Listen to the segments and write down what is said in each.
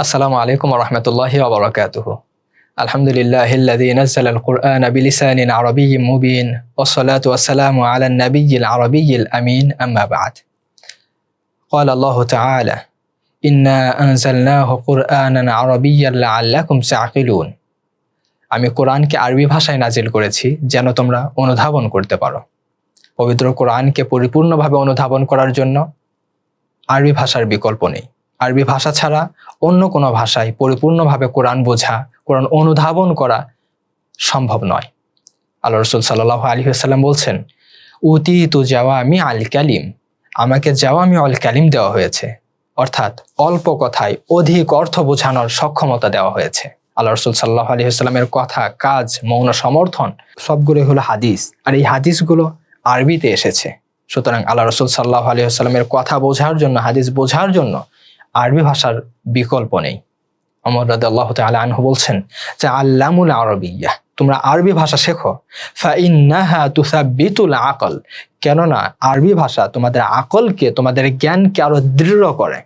السلام عليكم ورحمة الله وبركاته الحمد لله الذي نزل القرآن بلسان عربي مبين والصلاة والسلام على النبي العربي الأمين أما بعد قال الله تعالى إنا أنزلناه قرآنا عربيا لعلكم تعقلون আমি কোরআনকে আরবি ভাষায় নাজিল করেছি যেন তোমরা অনুধাবন করতে পারো পবিত্র কোরআনকে পরিপূর্ণভাবে অনুধাবন করার জন্য আরবি ভাষার বিকল্প নেই আরবি ভাষা ছাড়া অন্য কোনো ভাষায় পরিপূর্ণভাবে কোরআন বোঝা, কোরআন অনুধাবন করা সম্ভব নয়। আল্লাহ রসুল সাল্লাহ আলী আসাল্লাম বলছেন উতি তু যাওয়া আমি আল ক্যালিম আমাকে যাওয়া আমি অল ক্যালিম দেওয়া হয়েছে। অর্থাৎ অল্প কথায় অধিক অর্থ বোঝানোর সক্ষমতা দেওয়া হয়েছে। আল্লাহ রসুল সাল্লাহ আলী আসসালামের কথা, কাজ, মৌন, সমর্থন সবগুলো হলো হাদিস। আর এই হাদিসগুলো আরবিতে এসেছে। সুতরাং আল্লাহ রসুল সাল্লাহ আলী আসসালামের কথা বোঝার জন্য, হাদিস বোঝার জন্য আরবি ভাষার বিকল্প নেই। অমর রাদ আল্লাহ তালা আনহু বলছেন যে, আল্লামুল আরবিয়া তোমরা আরবি ভাষা শেখো। ফাইন্নাহা তুসাবিতুল আকল, কেননা আরবি ভাষা তোমাদের আকলকে, তোমাদের জ্ঞানকে আরও দৃঢ় করে।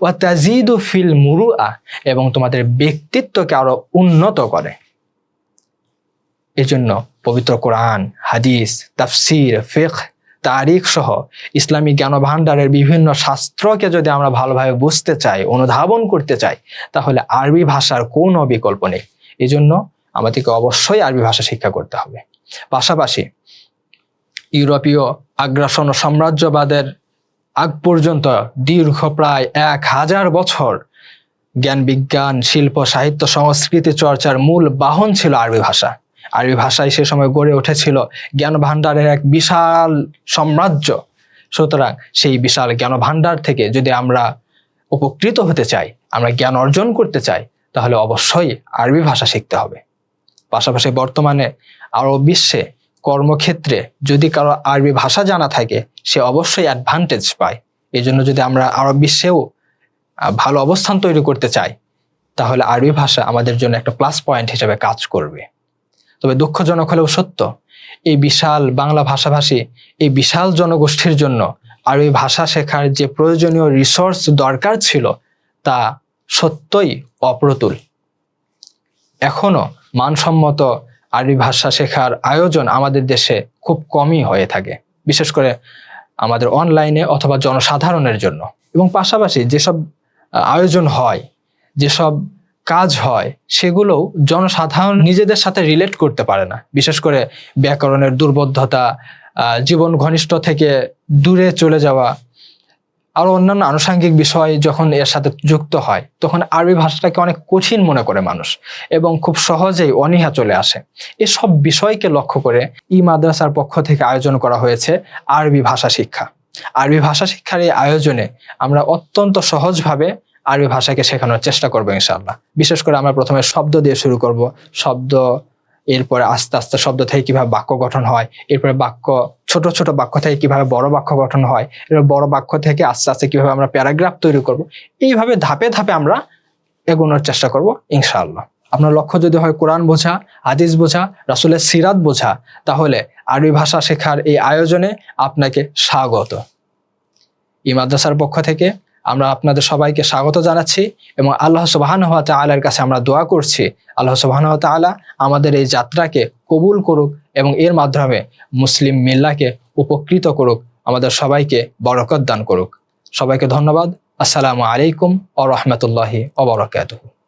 ও তাজিদু ফিল মুরুআ, এবং তোমাদের ব্যক্তিত্বকে আরও উন্নত করে। এজন্য পবিত্র কোরআন, হাদিস, তাফসির ফেক তারিখ সহ ইসলামী জ্ঞান ভাণ্ডারের বিভিন্ন শাস্ত্রকে যদি আমরা ভালোভাবে বুঝতে চাই, অনুধাবন করতে চাই, তাহলে আরবি ভাষার কোনো বিকল্প নেই। এজন্য আমাদেরকে অবশ্যই আরবি ভাষা শিক্ষা করতে হবে। পাশাপাশি ইউরোপীয় আগ্রাসন ও সাম্রাজ্যবাদের আগ পর্যন্ত দীর্ঘ প্রায় এক হাজার বছর জ্ঞান বিজ্ঞান, শিল্প, সাহিত্য, সংস্কৃতি চর্চার মূল বাহন ছিল আরবি ভাষা। আরবি ভাষায় সে সময় গড়ে উঠেছিল জ্ঞান ভাণ্ডারের এক বিশাল সাম্রাজ্য। সুতরাং সেই বিশাল জ্ঞান ভাণ্ডার থেকে যদি আমরা উপকৃত হতে চাই, আমরা জ্ঞান অর্জন করতে চাই, তাহলে অবশ্যই আরবি ভাষা শিখতে হবে। পাশাপাশি বর্তমানে আরও বিশ্বে কর্মক্ষেত্রে যদি কারও আরবি ভাষা জানা থাকে, সে অবশ্যই অ্যাডভান্টেজ পায়। এই জন্য যদি আমরা আরব বিশ্বেও ভালো অবস্থান তৈরি করতে চাই, তাহলে আরবি ভাষা আমাদের জন্য একটা প্লাস পয়েন্ট হিসেবে কাজ করবে। তবে দুঃখজনক হলেও সত্য, এই বিশাল বাংলা ভাষাভাষী এই বিশাল জনগোষ্ঠীর জন্য আরবি ভাষা শেখার যে প্রয়োজনীয় রিসোর্স দরকার ছিল তা সত্যই অপ্রতুল। এখনও মানসম্মত আরবি ভাষা শেখার আয়োজন আমাদের দেশে খুব কমই হয়ে থাকে, বিশেষ করে আমাদের অনলাইনে অথবা জনসাধারণের জন্য। এবং পাশাপাশি যেসব আয়োজন হয়, যেসব কাজ হয়, সেগুলোও জনসাধারণ নিজেদের সাথে রিলেট করতে পারে না। বিশেষ করে ব্যাকরণের দুর্বোধ্যতা জীবন ঘনিষ্ঠ থেকে দূরে চলে যাওয়া আরও অন্যান্য আনুষাঙ্গিক বিষয় যখন এর সাথে যুক্ত হয়, তখন আরবি ভাষাটাকে অনেক কঠিন মনে করে মানুষ এবং খুব সহজেই অনীহা চলে আসে। এসব বিষয়কে লক্ষ্য করে ই মাদ্রাসার পক্ষ থেকে আয়োজন করা হয়েছে আরবি ভাষা শিক্ষা। আরবি ভাষা শিক্ষার এই আয়োজনে আমরা অত্যন্ত সহজভাবে আরবি ভাষাকে শেখানোর চেষ্টা করব ইনশাল্লাহ বিশেষ করে আমরা প্রথমে শব্দ দিয়ে শুরু করব। শব্দ, এরপরে আস্তে আস্তে শব্দ থেকে কীভাবে বাক্য গঠন হয়, এরপরে বাক্য, ছোট ছোট বাক্য থেকে কীভাবে বড় বাক্য গঠন হয়, এরপর বড় বাক্য থেকে আস্তে আস্তে কীভাবে আমরা প্যারাগ্রাফ তৈরি করব, এইভাবে ধাপে ধাপে আমরা এগোনোর চেষ্টা করব ইনশাআল্লাহ। আপনার লক্ষ্য যদি হয় কোরআন বোঝা, হাদিস বোঝা, রাসুলের সিরাত বোঝা, তাহলে আরবি ভাষা শেখার এই আয়োজনে আপনাকে স্বাগত। এই মাদ্রাসার পক্ষ থেকে আমরা আপনাদের সবাইকে স্বাগত জানাচ্ছি এবং আল্লাহ সুবাহান হাত আলার কাছে আমরা দোয়া করছি। আল্লাহ সুবাহান হাত আলা আমাদের এই যাত্রাকে কবুল করুক এবং এর মাধ্যমে মুসলিম মিল্লাকে উপকৃত করুক, আমাদের সবাইকে বরকত দান করুক। সবাইকে ধন্যবাদ। আসসালামু আলাইকুম ও রহমতুল্লাহি ওবরাকাতুহু